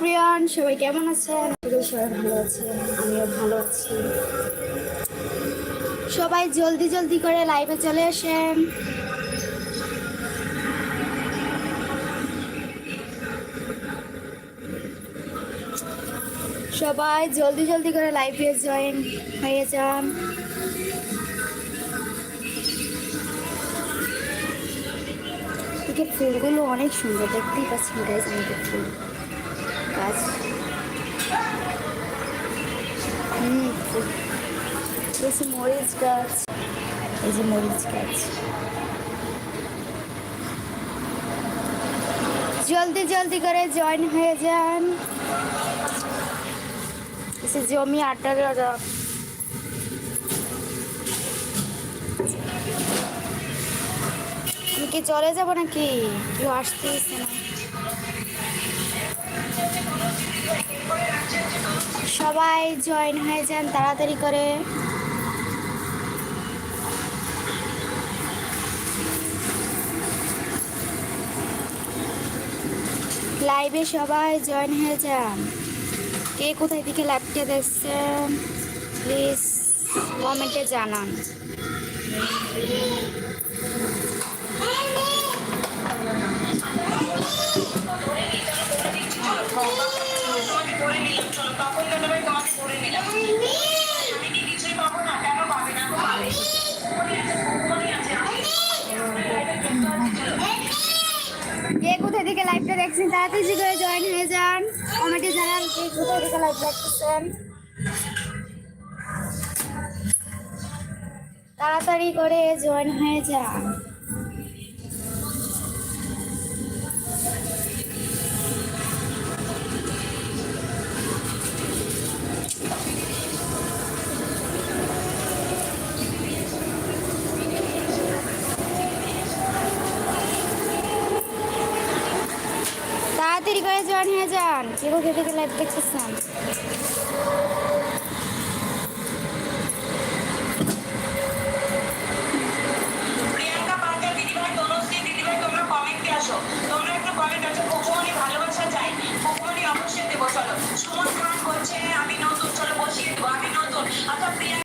প্রিয়ান সবাই কেমন আছেন? সবাই ভালো আছেন, আমিও ভালো আছি। সবাই জলদি জলদি করে লাইভে চলে আসেন। সবাই জলদি জলদি করে লাইভে জয়েন হয়ে যান। ফুলগুলো অনেক সুন্দর, দেখতেই পাচ্ছেন গাইজ আমাদের ফুল গাছ। হুম যে মরিচ গাছ। এই যে মরিচ গাছ। জলদি জলদি করে জয়েন হয়ে যান। এসে জমি আটার আমি কি চলে যাব নাকি? কেউ আসতেইছে না। সবাই জয়েন হয়ে যান, তাড়াতাড়ি করে। লাইভে সবাই জয়েন হয়ে যান। কে কোথায় থেকে লাইভটা দেখছেন? প্লিজ কমেন্টে জানান। কে কোথায় থেকে লাইভটা দেখছেন তাড়াতাড়ি করে জয়েন হয়ে যান। কমেন্টে জানান কে কোথায় থেকে লাইভ দেখতেছেন তাড়াতাড়ি করে জয়েন হয়ে যান। তাড়াতাড়ি করে জয়েন হয়ে যান। কেউ খেতে লাইভ দেখতেছেন